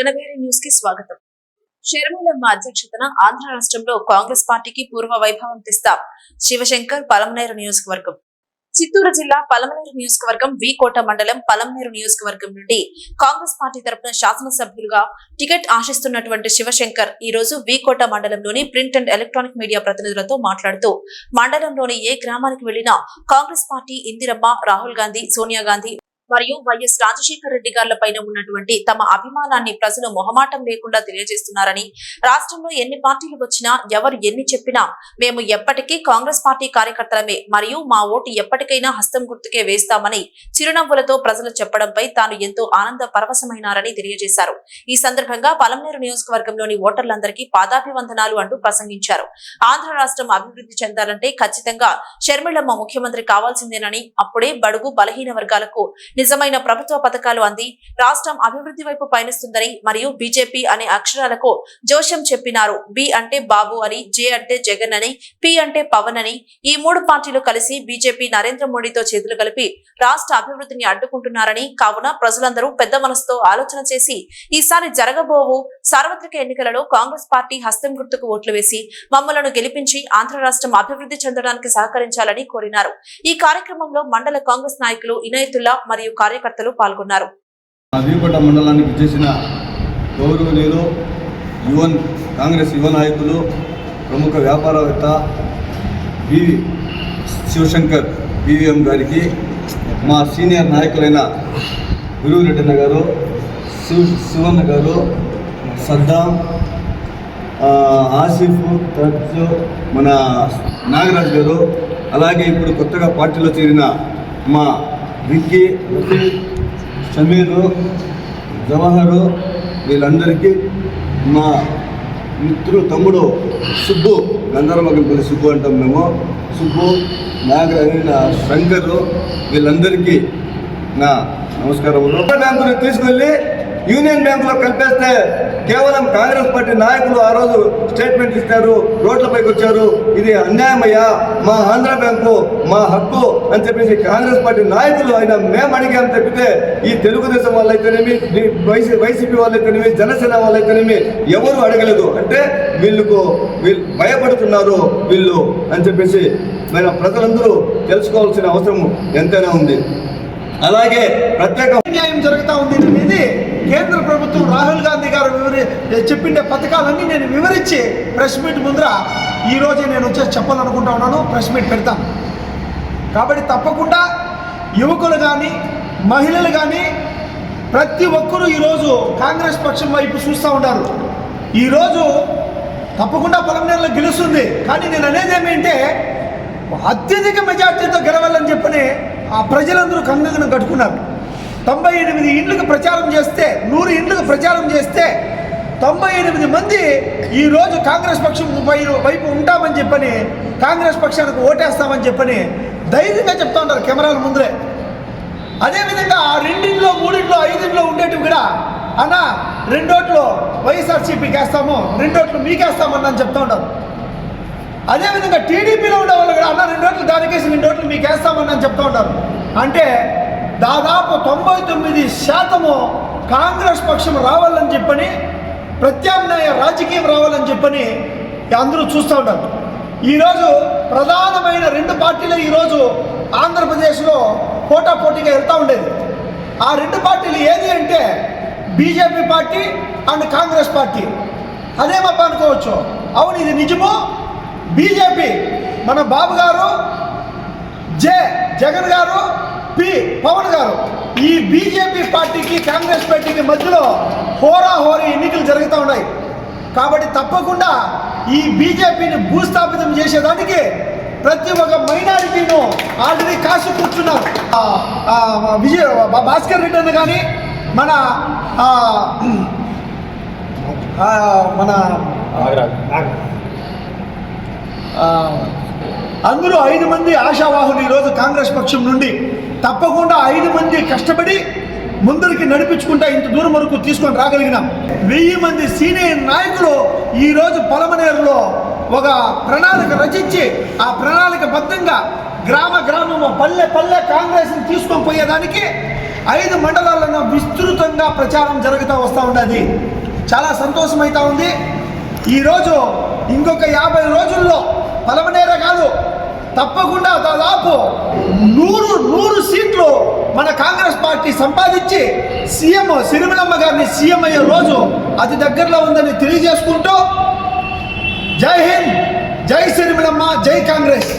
జనవేరి న్యూస్కి స్వాగతం. షర్మిలమ్మ అధ్యక్షతన ఆంధ్ర రాష్ట్రంలో కాంగ్రెస్ పార్టీకి పూర్వ వైభవం తెస్తాం శివశంకర్ పలమనేరు నియోజకవర్గం. చిత్తూరు జిల్లా పలమనేరు నియోజకవర్గం వి కోట మండలం పలమనేరు నియోజకవర్గం నుండి కాంగ్రెస్ పార్టీ తరపున శాసనసభ్యులుగా టికెట్ ఆశిస్తున్నటువంటి శివశంకర్ ఈ రోజు వి కోట మండలంలోని ప్రింట్ అండ్ ఎలక్ట్రానిక్ మీడియా ప్రతినిధులతో మాట్లాడుతూ మండలంలోని ఏ గ్రామానికి వెళ్ళినా కాంగ్రెస్ పార్టీ ఇందిరమ్మ రాహుల్ గాంధీ సోనియా గాంధీ మరియు వైఎస్ రాజశేఖర రెడ్డి గారి పైన ఉన్నటువంటి తమ అభిమానాన్ని ప్రజలు మొహమాటం లేకుండా తెలియజేస్తున్నారని రాష్ట్రంలో ఎన్ని పార్టీలు వచ్చినా ఎవరు ఎన్ని చెప్పినా మేము ఎప్పటికీ కాంగ్రెస్ పార్టీ కార్యకర్తలమే మరియు మా ఓటు ఎప్పటికైనా హస్తం గుర్తుకే వేస్తామని చిరునవ్వులతో ప్రజలు చెప్పడంపై తాను ఎంతో ఆనంద పరవశమైనారని తెలియజేశారు. ఈ సందర్భంగా పలమనేరు నియోజకవర్గంలోని ఓటర్లందరికీ పాదాభివందనాలు అంటూ ప్రసంగించారు. ఆంధ్ర రాష్ట్రం అభివృద్ధి చెందాలంటే ఖచ్చితంగా షర్మిళమ్మ ముఖ్యమంత్రి కావాల్సిందేనని అప్పుడే బడుగు బలహీన వర్గాలకు నిజమైన ప్రభుత్వ పథకాలు అంది. రాష్ట్రం అభివృద్ధి వైపు పయనిస్తుందని మరియు బీజేపీ అనే అక్షరాలకు జోషం చెప్పినారు. బి అంటే బాబు అని జే అంటే జగన్ అని పి అంటే పవన్ అని ఈ మూడు పార్టీలు కలిసి బీజేపీ నరేంద్ర మోడీతో చేతులు కలిపి రాష్ట్ర అభివృద్ధిని అడ్డుకుంటున్నారని కావున ప్రజలందరూ పెద్ద మనసుతో ఆలోచన చేసి ఈసారి జరగబోవు సార్వత్రిక ఎన్నికలలో కాంగ్రెస్ పార్టీ హస్తం గుర్తుకు ఓట్లు వేసి మమ్మలను గెలిపించి ఆంధ్ర రాష్ట్రం అభివృద్ధి చెందడానికి సహకరించాలని కోరినారు. ఈ కార్యక్రమంలో మండల కాంగ్రెస్ నాయకులు ఇనాయతుల్లా మరియు కార్యకర్తలు పాల్గొన్నారు. వీపట మండలానికి చేసిన గౌరవనీయులు యువన్ కాంగ్రెస్ యువ నాయకులు ప్రముఖ వ్యాపారవేత్త బి. శివశంకర్ బివిఎం గారికి మా సీనియర్ నాయకులైన గురువురెడ్డన్న గారు శివ శివన్న గారు సద్దాం ఆసిఫ్ తర్జు మన నాగరాజ్ గారు అలాగే ఇప్పుడు కొత్తగా పార్టీలో చేరిన మా విక్కీ రఫీక్ షమీరు జవహరు వీళ్ళందరికీ మా మిత్రుడు తమ్ముడు సుబ్బు గంధర్వగంపల్లి సుబ్బు అంటాం మేము. సుబ్బు నాగరాజు శంకరు వీళ్ళందరికీ నా నమస్కారములు. తీసుకెళ్ళి యూనియన్ బ్యాంకులో కలిపేస్తే కేవలం కాంగ్రెస్ పార్టీ నాయకులు ఆ రోజు స్టేట్మెంట్ ఇస్తారు రోడ్లపైకి వచ్చారు. ఇది అన్యాయమయ్యా. మా ఆంధ్ర బ్యాంకు మా హక్కు అని చెప్పేసి కాంగ్రెస్ పార్టీ నాయకులు అయినా మేము అడిగాం తప్పితే ఈ తెలుగుదేశం వాళ్ళైతేనేమి వైసీ వైసీపీ వాళ్ళైతేనేమి జనసేన వాళ్ళైతేనేమి ఎవరు అడగలేదు. అంటే వీళ్ళకు వీళ్ళు భయపడుతున్నారు వీళ్ళు అని చెప్పేసి మన ప్రజలందరూ తెలుసుకోవాల్సిన అవసరం ఎంతైనా ఉంది. అలాగే ప్రత్యేక అన్యాయం జరుగుతూ ఉంది అనేది కేంద్ర ప్రభుత్వం రాహుల్ గాంధీ గారు వివరి చెప్పిండే పథకాలన్నీ నేను వివరించి ప్రెస్ మీట్ ముందర ఈరోజే నేను వచ్చేసి చెప్పాలనుకుంటా ఉన్నాను. ప్రెస్ మీట్ పెడతాను కాబట్టి తప్పకుండా యువకులు కానీ మహిళలు కానీ ప్రతి ఒక్కరూ ఈరోజు కాంగ్రెస్ పక్షం వైపు చూస్తూ ఉన్నారు. ఈరోజు తప్పకుండా పొలంనేరులో గెలుస్తుంది. కానీ నేను అనేది ఏమంటే అత్యధిక మెజార్టీతో గెలవాలని చెప్పని ఆ ప్రజలందరూ కంగన కట్టుకున్నారు. తొంభై ఎనిమిది ఇండ్లకు ప్రచారం చేస్తే నూరు ఇండ్లకు ప్రచారం చేస్తే తొంభై ఎనిమిది మంది ఈరోజు కాంగ్రెస్ పక్షం పై వైపు ఉంటామని చెప్పని కాంగ్రెస్ పక్షానికి ఓటేస్తామని చెప్పని ధైర్యంగా చెప్తా ఉంటారు కెమెరాల ముందరే. అదేవిధంగా ఆ రెండింట్లో మూడింట్లో ఐదింట్లో ఉండేటివి కూడా అన్న రెండోట్లు వైఎస్ఆర్సీపీకి వేస్తాము రెండోట్లు మీకేస్తామని అని చెప్తా ఉంటారు. అదేవిధంగా టీడీపీలో ఉండే వాళ్ళు కూడా అన్న రెండోట్లు దానికేసి రెండోట్లు మీకు వేస్తామని అని చెప్తా ఉంటారు. అంటే దాదాపు తొంభై తొమ్మిది శాతము కాంగ్రెస్ పక్షం రావాలని చెప్పని ప్రత్యామ్నాయ రాజకీయం రావాలని చెప్పని అందరూ చూస్తూ ఉన్నారు. ఈరోజు ప్రధానమైన రెండు పార్టీలు ఈరోజు ఆంధ్రప్రదేశ్లో పోటాపోటీగా వెళ్తూ ఉండేది. ఆ రెండు పార్టీలు ఏది అంటే BJP party and Congress party. అదేమప్ప అనుకోవచ్చు. అవును ఇది నిజము. బీజేపీ మన బాబు గారు జే జగన్ గారు పి పవన్ గారు. ఈ బీజేపీ పార్టీకి కాంగ్రెస్ పార్టీకి మధ్యలో హోరా హోరీ ఎన్నికలు జరుగుతూ ఉన్నాయి. కాబట్టి తప్పకుండా ఈ బీజేపీని భూస్థాపితం చేసేదానికి ప్రతి ఒక్క మైనారిటీను ఆల్రెడీ కాసు కూర్చున్నారు. విజయ భాస్కర్ రెడ్డి అని కానీ మన మన అందరూ ఐదు మంది ఆశావాహులు ఈరోజు కాంగ్రెస్ పక్షం నుండి తప్పకుండా ఐదు మంది కష్టపడి ముందరికి నడిపించుకుంటా ఇంత దూరం వరకు తీసుకొని రాగలిగినాం. వెయ్యి మంది సీనియర్ నాయకులు ఈరోజు పొలమనేరులో ఒక ప్రణాళిక రచించి ఆ ప్రణాళిక బద్ధంగా గ్రామ గ్రామము పల్లె పల్లె కాంగ్రెస్ని తీసుకొని పోయేదానికి ఐదు మండలాలను విస్తృతంగా ప్రచారం జరుగుతూ వస్తూ ఉన్నది. చాలా సంతోషం అవుతా ఉంది ఈరోజు ఇంకొక యాభై రోజుల్లో పలమనేర కాదు తప్పకుండా దాదాపు మన కాంగ్రెస్ పార్టీ సంపాదించి సీఎం సిరిమలమ్మ గారిని సీఎం అయ్యే రోజు అది దగ్గరలో ఉందని తెలియజేసుకుంటూ జై హింద్ జై సిరిమలమ్మ జై కాంగ్రెస్.